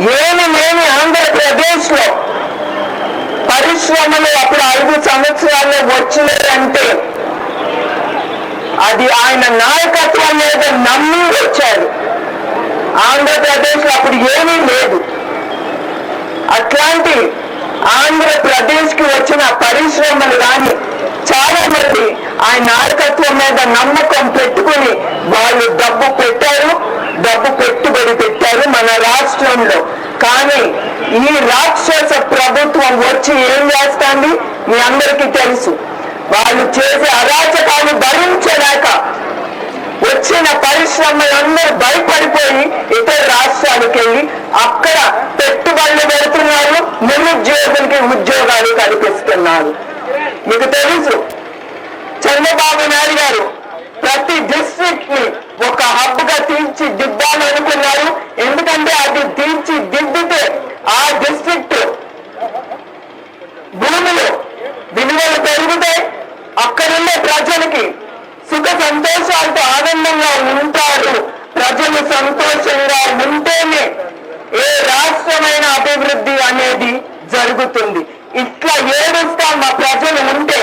ఏమి లేని ఆంధ్రప్రదేశ్లో పరిశ్రమలు అప్పుడు ఐదు సంవత్సరాల్లో వచ్చినాయంటే అది ఆయన నాయకత్వం మీద నమ్మి వచ్చారు. ఆంధ్రప్రదేశ్లో అప్పుడు ఏమీ లేదు. అట్లాంటి ఆంధ్రప్రదేశ్కి వచ్చిన పరిశ్రమలు కానీ చాలా మంది ఆయన నాయకత్వం మీద నమ్మకం పెట్టుకుని వాళ్ళు డబ్బు పెట్టారు. డబ్బు పెట్టుబడి రాష్ట్రంలో. కానీ ఈ రాక్షస ప్రభుత్వం వచ్చి ఏం చేస్తుంది? మీ అందరికీ తెలుసు. వాళ్ళు చేసే అరాచకాలు భరించలేక వచ్చిన పరిశ్రమలందరూ భయపడిపోయి ఇతర రాష్ట్రాలకు వెళ్ళి అక్కడ పెట్టుబడులు పెడుతున్నారు నిరుద్యోగులకి ఉద్యోగాలు కల్పిస్తున్నారు. మీకు తెలుసు చంద్రబాబు నాయుడు గారు ప్రతి డిస్ట్రిక్ట్ని ఒక హబ్గా తీర్చి ఏంటంటే అది తీర్చి దిద్దితే ఆ డిస్ట్రిక్ట్ భూములు విలువలు పెరుగుతాయి. అక్కడున్న ప్రజలకి సుఖ సంతోషాలతో ఆనందంగా ఉంటారు. ప్రజలు సంతోషంగా ఉంటేనే ఏ రాష్ట్రమైన అభివృద్ధి అనేది జరుగుతుంది. ఇట్లా ఏడుస్తా మా ప్రజలు ఉంటే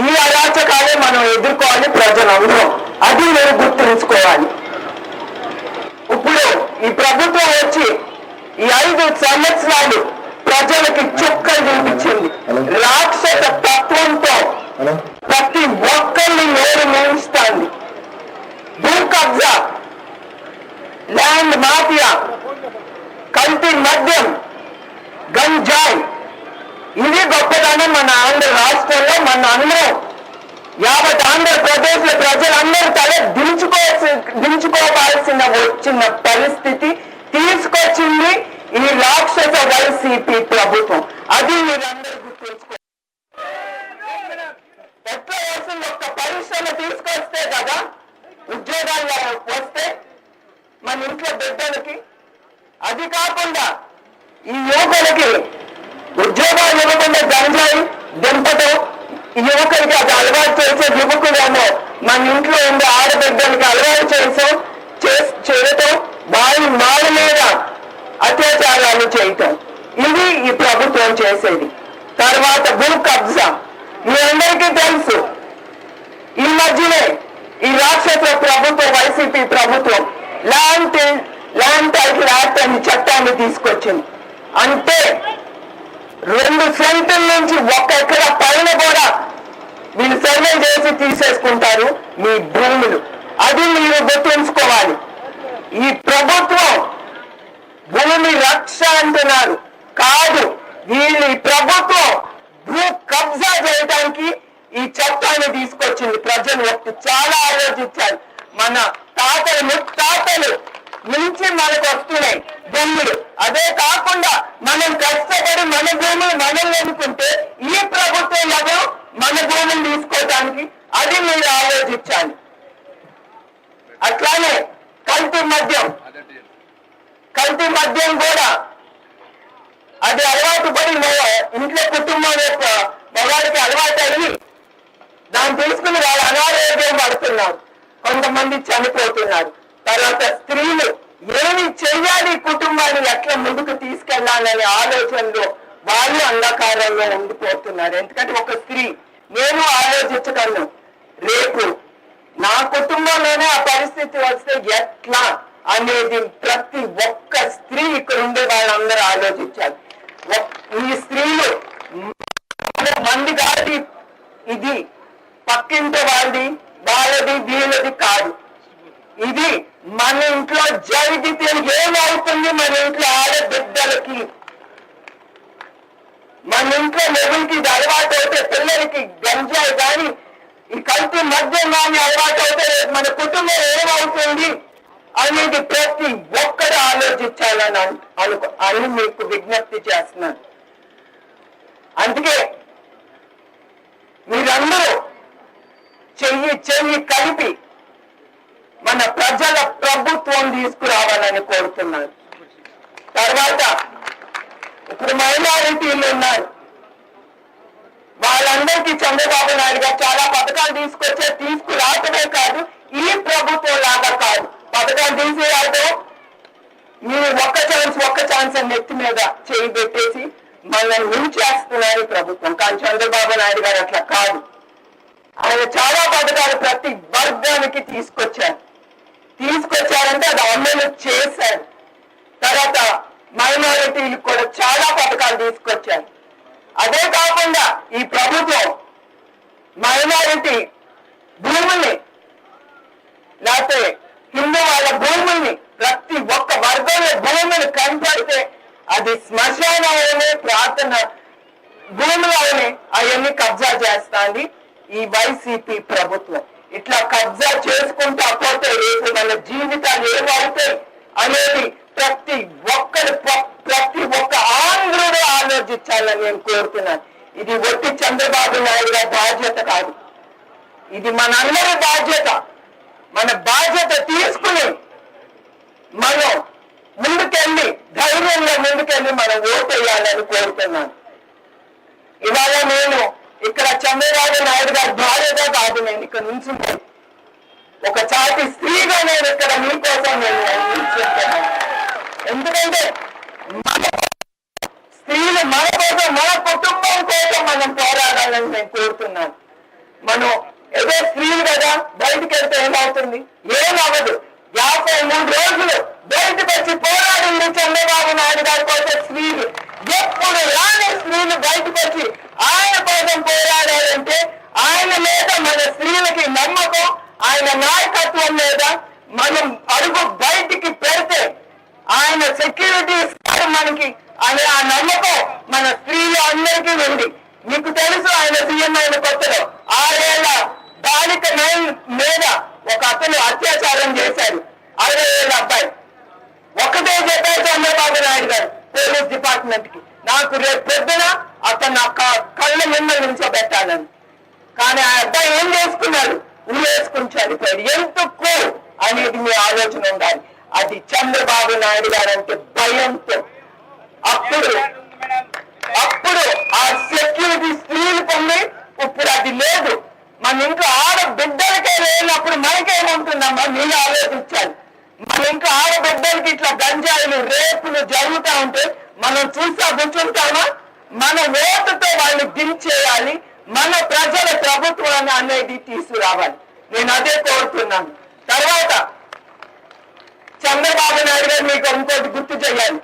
ఈ అరాచకాలే మనం ఎదుర్కోవాలి ప్రజలందరం. అది మీరు గుర్తుంచుకోవాలి ఇప్పుడు ఈ ప్రభుత్వం వచ్చి ఈ ఐదు సంవత్సరాలు ప్రజలకి చుక్కలు చూపించింది రాక్షస తత్వంతో ప్రతి ఒక్కరిని నోరు మూయిస్తాంది భూ కబ్జా ల్యాండ్ మాఫియా కల్తీ మద్యం గంజాయి ఇది గొప్పదనం మన ఆంధ్ర రాష్ట్రంలో మన అందరం యావత్ ఆంధ్రప్రదేశ్లో ప్రజలందరూ తల దించుకోవాల్సి దించుకోవాల్సిన వచ్చిన పరిస్థితి తీసుకొచ్చింది ఈ రాక్షస వైసీపీ ప్రభుత్వం అది మీరందరూ గుర్తుంచుకో ఎట్లా వస్తుంది ఒక్క పరిశ్రమ తీసుకొస్తే కదా ఉద్యోగాలు వస్తే మన ఇంట్లో బిడ్డలకి అది కాకుండా ఈ యువకులకి ఉద్యోగాలు ఇవ్వకుండా గంజాయి దింపటం ఈ యువకులకి అది అలవాటు చేసే యువకుడేమో మన ఇంట్లో ఉండే ఆడబిడ్డలకి అలవాటు చేసాం చేయటం వారి మాల మీద అత్యాచారాలు చేయటం. ఇది ఈ ప్రభుత్వం చేసేది. తర్వాత భూ కబ్జా. మీ అందరికీ తెలుసు. ఈ మధ్యనే ఈ రాష్ట్ర ప్రభుత్వం వైసీపీ ప్రభుత్వం ల్యాండ్ ల్యాండ్ టైటిల్ యాక్ట్ చట్టాన్ని తీసుకొచ్చింది. అంటే రెండు సెంటుల నుంచి ఒక ఎకర పైన కూడా మీరు సర్వే చేసి తీసేసుకుంటారు మీ భూములు. అది మీరు గుర్తుంచుకోవాలి. ఈ ప్రభుత్వం భూమి రక్ష అంటున్నారు. కాదు వీళ్ళు ప్రభుత్వం భూ కబ్జా చేయడానికి ఈ చట్టాన్ని తీసుకొచ్చింది ప్రజలు ఒకటి చాలా ఆలోచించారు. మన తాతలు ముత్తాతలు నుంచి మనకు వస్తున్నాయి భూములు. అదే కాకుండా మనం కష్టపడి మన భూములు మనం ఎన్నుకుంటే ఈ ప్రభుత్వం ఎవరు మన భూములు తీసుకోవటానికి అది మీరు ఆలోచించాలి అట్లానే కల్తీ మద్యం. కల్తీ మద్యం కూడా అది అలవాటు పడి ఇంట్లో కుటుంబం యొక్క మొగాడికి అలవాటు అయ్యి దాన్ని తీసుకుని వాళ్ళు అనారోగ్యం పడుతున్నారు. కొంతమంది చనిపోతున్నారు. తర్వాత స్త్రీలు ఏమి చెయ్యాలి కుటుంబాన్ని ఎట్లా ముందుకు తీసుకెళ్ళాలనే ఆలోచనలో వాళ్ళు అంధకారంలో ఉండిపోతున్నారు. ఎందుకంటే ఒక స్త్రీ నేను ఆలోచించగలను. రేపు నా కుటుంబంలోనే ఆ పరిస్థితి వస్తే ఎట్లా అనేది ప్రతి ఒక్క స్త్రీ ఇక్కడ ఉండే వాళ్ళందరూ ఆలోచించాలి. ఈ స్త్రీలు మంది కాదు ఇది. పక్కింటి వాళ్ళది వాళ్ళది వీళ్ళది కాదు. ఇది మన ఇంట్లో జరిగితే ఏమవుతుంది? మన ఇంట్లో ఆడబిడ్డలకి. మన ఇంట్లో మొగుడికి ఇది అలవాటు అయితే పిల్లలకి గంజాయి కానీ ఈ కల్తీ మద్యం కానీ అలవాటు అవుతే మన కుటుంబం ఏమవుతుంది అనేది ప్రతి ఒక్కరు ఆలోచించాలని అను- అనుకో అని మీకు విజ్ఞప్తి చేస్తున్నాను. అందుకే మీరందరూ చెయ్యి చెయ్యి కలిపి మన ప్రజల ప్రభుత్వం తీసుకురావాలని కోరుతున్నాను తర్వాత ఇప్పుడు మైనారిటీలు ఉన్నారు. వాళ్ళందరికీ చంద్రబాబు నాయుడు గారు చాలా పథకాలు తీసుకొచ్చే తీసుకురావటమే కాదు ఈ ప్రభుత్వం లాగా కాదు. పథకాలు తీసుకురావటం మీరు ఒక్క ఛాన్స్ ఒక్క ఛాన్స్ నెత్తి మీద చేయి పెట్టేసి మనల్ని ముంచేస్తున్నారు ప్రభుత్వం. కానీ చంద్రబాబు నాయుడు గారు అట్లా కాదు. ఆయన చాలా పథకాలు ప్రతి వర్గానికి తీసుకొచ్చారు. తీసుకొచ్చారంటే అది అమలు చేశారు. తర్వాత మైనారిటీలు కూడా చాలా పథకాలు తీసుకొచ్చారు. అదే కాకుండా ఈ ప్రభుత్వం మైనారిటీ భూముల్ని లేకపోతే హిందూ వాళ్ళ భూముల్ని ప్రతి ఒక్క వర్గంలో భూములు కనపడితే అది శ్మశానాలని ప్రార్థన భూములని అవన్నీ కబ్జా చేస్తాంది. ఈ వైసీపీ ప్రభుత్వం. ఇట్లా కబ్జా చేసుకుంటా పోతే రేపు మన జీవితాలు ఏమవుతాయి అనేది ప్రతి ఒక్కరు ప్ర- ప్రతి ఒక్క ఆంధ్రుడు ఆలోచించాలని నేను కోరుతున్నాను. ఇది ఒట్టి చంద్రబాబు నాయుడు గారి బాధ్యత కాదు. ఇది మనందరి బాధ్యత. మన బాధ్యత తీసుకుని మనం ముందుకెళ్ళి ధైర్యంగా ముందుకెళ్ళి మనం ఓటు వేయాలని కోరుతున్నాను. ఇవాళ నేను ఇక్కడ చంద్రబాబు నాయుడు గారి భార్యగా కాదు నేను ఇక్కడ నుంచి ఒక చాటి స్త్రీగా నేను ఇక్కడ మీకోసం నేను నిల్చుంటున్నాను. ఎందుకంటే మన స్త్రీలు మన కోసం మన కుటుంబం కోసం మనం పోరాడాలని నేను కోరుతున్నాను. మనం ఏదో స్త్రీలు కదా బయటికి వెళ్తే ఏమవుతుంది? ఏమవ్వదు. యాభై మూడు రోజులు బయటకు వచ్చి పోరాడింది చంద్రబాబు నాయుడు గారి కోసం స్త్రీలు ఎప్పుడు రాని స్త్రీలు బయటకు వచ్చి ఆయన కోసం పోరాడాలంటే ఆయన మీద మన స్త్రీలకి నమ్మకం ఆయన నాయకత్వం మీద మనం అడుగు బయటికి పెడితే ఆయన సెక్యూరిటీ ఇస్తారు మనకి అనే ఆ నమ్మకం మన స్త్రీలు అందరికీ ఉంది. మీకు తెలుసు ఆయన సీఎం అయిన కొత్తలో ఆరేళ్ళ బాలిక మీద ఒక అతను అత్యాచారం చేశారు అరవై ఏళ్ళ అబ్బాయి. ఒకటే చెప్పారు చంద్రబాబు నాయుడు గారు పోలీస్ డిపార్ట్మెంట్కి నాకు రేపు పొద్దున అతను నా కళ్ళ నిన్న నుంచోబెట్టాలని కానీ ఆ అబ్బాయి ఏం చేసుకున్నాడు? ఊరేసుకుని చనిపోయాడు. ఎందుకు అనేది మీ ఆలోచన ఉండాలి. అది చంద్రబాబు నాయుడు గారు అంటే భయంతో. అప్పుడు అప్పుడు ఆ సెక్యూరిటీ స్త్రీలు పొంది ఇప్పుడు అది లేదు. మన ఇంట్లో ఆడబిడ్డలకే లేనప్పుడు మనకేముంటుందమ్మా? మీరు ఆలోచించాలి. మన ఇంట్లో ఆడబిడ్డలకి ఇట్లా గంజాయిలు రేపులు జరుగుతా ఉంటే మనం చూసా కూర్చుంటామా మన ఓటుతో వాళ్ళు దించేయాలి మన ప్రజల ప్రభుత్వాన్ని అనేది తీసుకురావాలి. నేను అదే కోరుతున్నాను. తర్వాత చంద్రబాబు నాయుడు గారు మీకు ఇంకోటి గుర్తు చేయాలి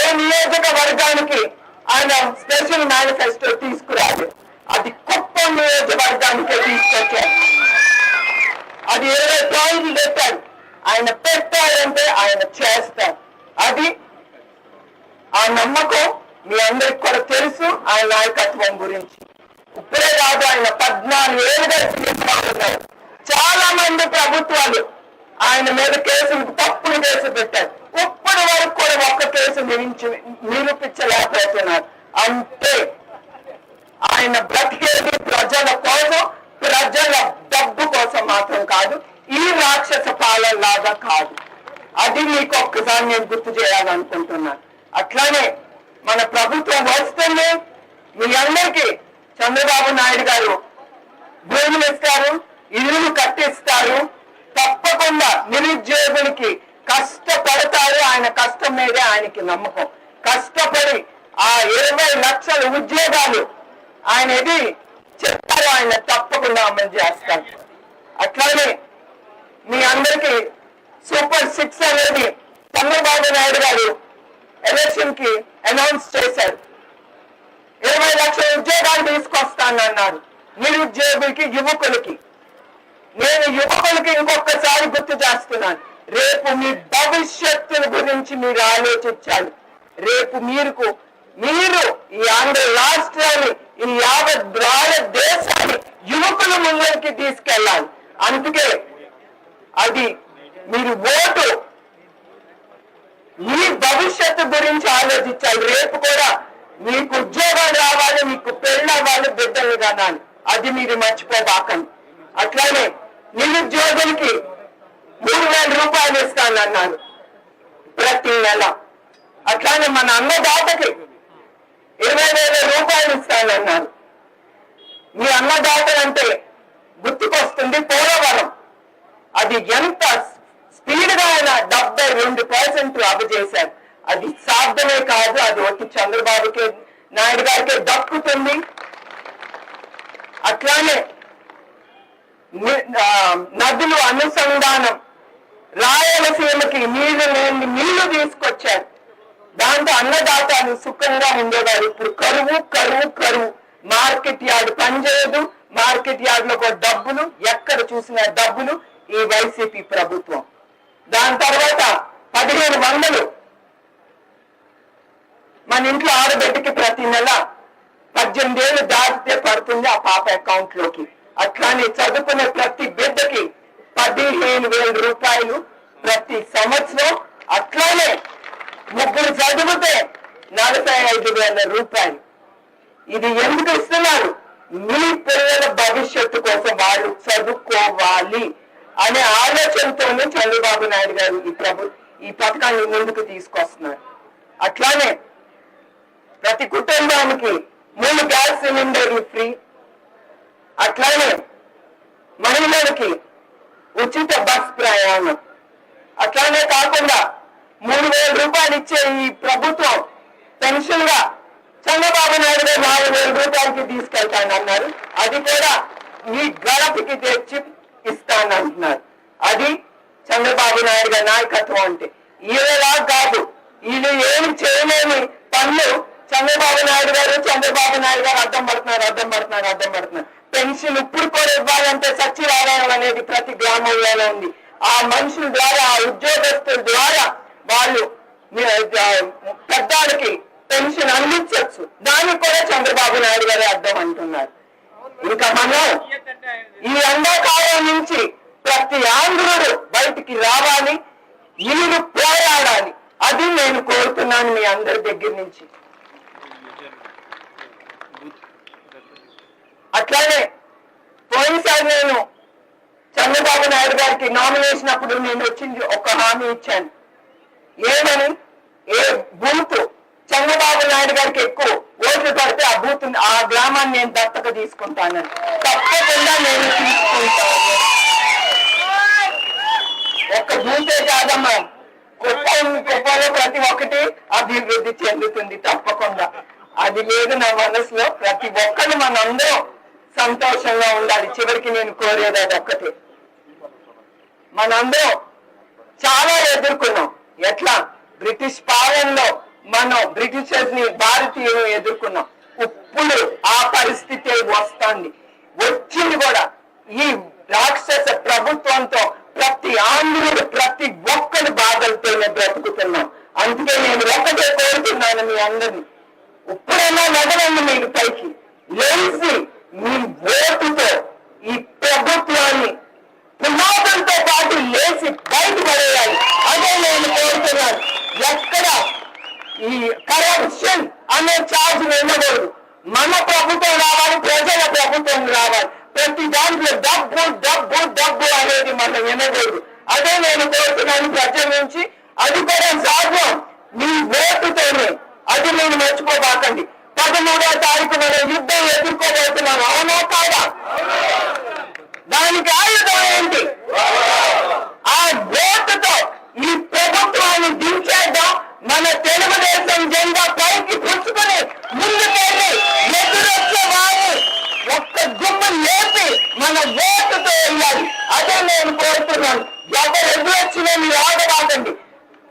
ఏ నియోజకవర్గానికి ఆయన స్పెషల్ మేనిఫెస్టో తీసుకురాదు అది కుప్పం నియోజకవర్గానికే తీసుకొచ్చారు. అది ఇరవై పాయింట్లు పెట్టారు. ఆయన పెట్టారంటే ఆయన చేస్తారు. అది ఆ నమ్మకం మీ అందరికి కూడా తెలుసు ఆయన నాయకత్వం గురించి. ఇప్పుడే కాదు ఆయన పద్నాలుగు ఏళ్ళుగా ఉన్నారు చాలా మంది ప్రభుత్వాలు ఆయన మీద కేసులు తప్పుడు కేసు పెట్టారు. ఇప్పటి వరకు కూడా ఒక్క కేసు నిలించి నిరూపించలేకపోతున్నారు. అంటే ఆయన బ్రతికేది ప్రజల కోసం ప్రజల డబ్బు కోసం మాత్రం కాదు ఈ రాక్షస పాలన లాగా కాదు. అది మీకు ఒక్కసారి నేను గుర్తు చేయాలనుకుంటున్నాను. అట్లానే మన ప్రభుత్వం వస్తుంది. మీ అందరికీ చంద్రబాబు నాయుడు గారు భూములు ఇస్తారు ఇల్లు కట్టిస్తారు. తప్పకుండా నిరుద్యోగులకి కష్టపడతారు. ఆయన కష్టం మీదే ఆయనకి నమ్మకం. కష్టపడి ఆ ఇరవై లక్షల ఉద్యోగాలు ఆయన ఇది చెప్తారు ఆయన తప్పకుండా అమలు చేస్తారు. అట్లానే మీ అందరికి సూపర్ సిక్స్ అనేది చంద్రబాబు నాయుడు గారు ఎలక్షన్కి అనౌన్స్ చేశారు. ఇరవై లక్షల ఉద్యోగాలు తీసుకొస్తానన్నారు నిరుద్యోగులకి యువకులకి. నేను యువకులకి ఇంకొకసారి గుర్తు చేస్తున్నాను. రేపు మీ భవిష్యత్తుల గురించి మీరు ఆలోచించాలి. రేపు మీరుకు మీరు ఈ ఆంధ్ర రాష్ట్రాన్ని ఈ యావత్ భారతదేశాన్ని యువకుల ముందరికి తీసుకెళ్ళాలి. అందుకే అది మీరు ఓటు మీ భవిష్యత్తు గురించి ఆలోచించాలి. రేపు కూడా మీకు ఉద్యోగం రావాలి మీకు పెళ్ళి అవ్వాలి బిడ్డలు కనాలి. అది మీరు మర్చిపోబాకండి. అట్లానే నిరుద్యోగులకి మూడు వేల రూపాయలు ఇస్తానన్నారు ప్రతి నెల. అట్లానే మన అన్నదాతకి ఇరవై వేల రూపాయలు ఇస్తానన్నారు. మీ అన్నదాతలంటే గుర్తుకొస్తుంది పోలవరం. అది ఎంత స్పీడ్ ఆయన డెబ్బై రెండు పర్సెంట్ అప్పు చేశారు. అది సాధ్యమే కాదు అది ఒట్టి చంద్రబాబుకే నాయుడు గారికే దక్కుతుంది. అట్లానే నదులు అనుసంధానం రాయలసీమకి నీళ్ళు లేని నీళ్ళు తీసుకొచ్చారు. దాంతో అన్నదాతలు సుఖంగా ఉండేవారు. ఇప్పుడు కరువు కరువు కరువు. మార్కెట్ యార్డ్ పనిచేయదు. మార్కెట్ యార్డ్లో డబ్బులు ఎక్కడ చూసినా డబ్బులు ఈ వైసీపీ ప్రభుత్వం. దాని తర్వాత పదిహేను వందలు మన ఇంట్లో ఆడబిడ్డకి ప్రతి నెల పద్దెనిమిది ఏళ్ళు దాటితే పడుతుంది ఆ పాప అకౌంట్లోకి. అట్లానే చదువుకునే ప్రతి బిడ్డకి పదిహేను వేల రూపాయలు ప్రతి సంవత్సరం. అట్లానే ముగ్గురు చదివితే నలభై ఐదు వేల రూపాయలు. ఇది ఎందుకు ఇస్తున్నారు? మీ పిల్లల భవిష్యత్తు కోసం వాళ్ళు చదువుకోవాలి. అనే ఆలోచనతోనే చంద్రబాబు నాయుడు గారు ఈ ప్రభు ఈ పథకాన్ని ముందుకు తీసుకొస్తున్నారు. అట్లానే ప్రతి కుటుంబానికి మూడు గ్యాస్ సిలిండర్లు ఫ్రీ. అట్లానే మహిళలకి ఉచిత బస్ ప్రయాణం. అట్లానే కాకుండా మూడు వేల రూపాయలు ఇచ్చే ఈ ప్రభుత్వం పెన్షన్గా చంద్రబాబు నాయుడు గారు నాలుగు వేల రూపాయలకి తీసుకెళ్తానన్నారు. అది కూడా మీ గడపకి తెచ్చి ఇస్తానంటున్నారు. అది చంద్రబాబు నాయుడు గారి నాయకత్వం అంటే. ఈవేలా కాదు వీళ్ళు ఏమి చేయలేని పనులు చంద్రబాబు నాయుడు గారు చంద్రబాబు నాయుడు గారు అర్థం పడుతున్నారు అర్థం పడుతున్నారు అర్థం పడుతున్నారు. పెన్షన్ ఇప్పుడు కూడా ఇవ్వాలంటే సచివాలయం అనేది ప్రతి గ్రామంలోనే ఉంది. ఆ మనుషుల ద్వారా ఆ ఉద్యోగస్తుల ద్వారా వాళ్ళు పెద్దాలకి పెన్షన్ అందించవచ్చు దానికి కూడా చంద్రబాబు నాయుడు గారు అర్థం అంటున్నారు. ఇంకా మనం ఈ ఎండాకాలం నుంచి ప్రతి ఆంధ్రుడు బయటికి రావాలి ఇల్లు పోరాడాలి. అది నేను కోరుతున్నాను మీ అందరి దగ్గర నుంచి. అట్లానే పోయినసారి నేను చంద్రబాబు నాయుడు గారికి నామినేషన్ అప్పుడు నేను వచ్చింది ఒక హామీ ఇచ్చాను. ఏమని? ఏ బూత్ చంద్రబాబు నాయుడు గారికి ఎక్కువ ఓట్లు పడితే ఆ బూత్ ఆ గ్రామాన్ని నేను దత్తక తీసుకుంటానని తప్పకుండా నేను తీసుకుంటాను. ఒక్క బూతే కాదమ్మా. గొప్ప గొప్పలో ప్రతి ఒక్కటి అభివృద్ధి చెందుతుంది తప్పకుండా. అది లేదు నా మనసులో. ప్రతి ఒక్కరు మనందరం సంతోషంగా ఉండాలి. చివరికి నేను కోరేది అది ఒక్కటే. మనందరం చాలా ఎదుర్కొన్నాం. ఎట్లా? బ్రిటిష్ పాలనలో మనం బ్రిటిషర్స్ని భారతీయులు ఎదుర్కొన్నాం. ఇప్పుడు ఆ పరిస్థితి వస్తుంది. వచ్చింది కూడా ఈ రాక్షస ప్రభుత్వంతో ప్రతి ఆంధ్రుడు ప్రతి ఒక్కరి బాధలతోనే బ్రతుకుతున్నాం అందుకే నేను ఒక్కటే కోరుతున్నాను మీ అందరిని ఇప్పుడైనా నగరండి మీరు పైకి లేచి మీ ఓటుతో ఈ ప్రభుత్వాన్ని పునాదులతో పాటు లేచి బయట పడేయాలి అదే నేను కోరుతున్నాను ఎక్కడ ఈ కరప్షన్ అనే ఛార్జ్ ఉండకూడదు మన ప్రభుత్వం రావాలి ప్రజల ప్రభుత్వం రావాలి ప్రతి దాంట్లో డబ్బు డబ్బు డబ్బు అనేది మనం వినకూడదు. అదే నేను కోరుతున్నాను ప్రజల నుంచి అది కూడా సాధ్యం. మీ ఓటుతోనే. అది నేను మర్చిపోబాకండి. పదమూడో తారీఖు మనం యుద్ధం ఎదుర్కోబోతున్నాం. అవునా కాదా? దానికి ఆయుధం ఏంటి? ఆ ఓటుతో ఈ ప్రభుత్వాన్ని దించేద్దాం. మన తెలుగుదేశం జెండా పైకి పుచ్చుకొని ముందుకెళ్ళి ఎదురొచ్చే వారిని మన ఓటుతో వెళ్ళాలి. అదే నేను కోరుతున్నాను. ఎవరు ఎదురొచ్చినా మీరు ఆగబాకండి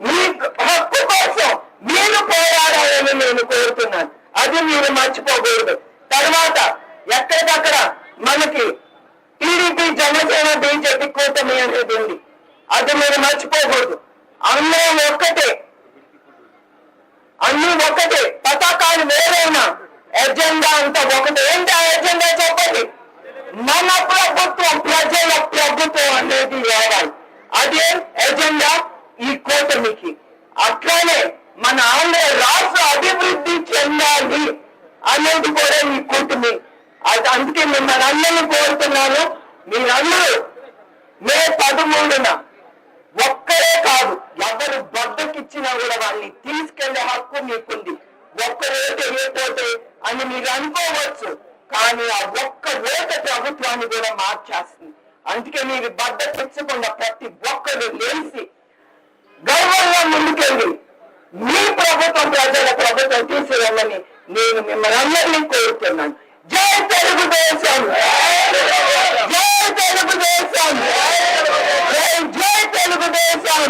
మీ హక్కు కోసం మీరు పోరాడాలని నేను కోరుతున్నాను. అది మీరు మర్చిపోకూడదు. తర్వాత ఎక్కడికక్కడ మనకి టీడీపీ జనసేన బీజేపీ కూటమి అనేది ఉంది. అది మీరు మర్చిపోకూడదు. అందరం ఒక్కటే. అన్ని ఒక్కటే. పతాకాలు వేరైనా? ఎజెండా అంతా ఒకటే. ఏంటి మన ప్రభుత్వం ప్రజల ప్రభుత్వం అనేది రావాలి అదే ఎజెండా ఈ కూటమికి. అట్లానే మన ఆంధ్ర రాష్ట్ర అభివృద్ధి చెందాలి అనేది కూడా ఈ కూటమి. అది అందుకే మిమ్మల్ని అందరినీ కోరుతున్నాను. మీరందరూ మే పదమూడున ఒక్కరే కాదు ఎవరు బద్దకిచ్చినా కూడా వాళ్ళని తీసుకెళ్ళే హక్కు మీకుంది. ఒక్కరే రేటు అని మీరు అనుకోవచ్చు. కానీ ఆ ఒక్క రేఖ ప్రభుత్వాన్ని కూడా మార్చేస్తుంది. అందుకే మీరు బద్దకించకుండా ప్రతి ఒక్కరు లేచి గర్వంగా ముందుకెళ్ళి మీ ప్రభుత్వం ప్రజల ప్రభుత్వం తీసుకురమ్మని నేను మిమ్మల్ని అందరినీ కోరుతున్నాను. జై తెలుగుదేశం! జై తెలుగుదేశం! జై జై తెలుగుదేశం!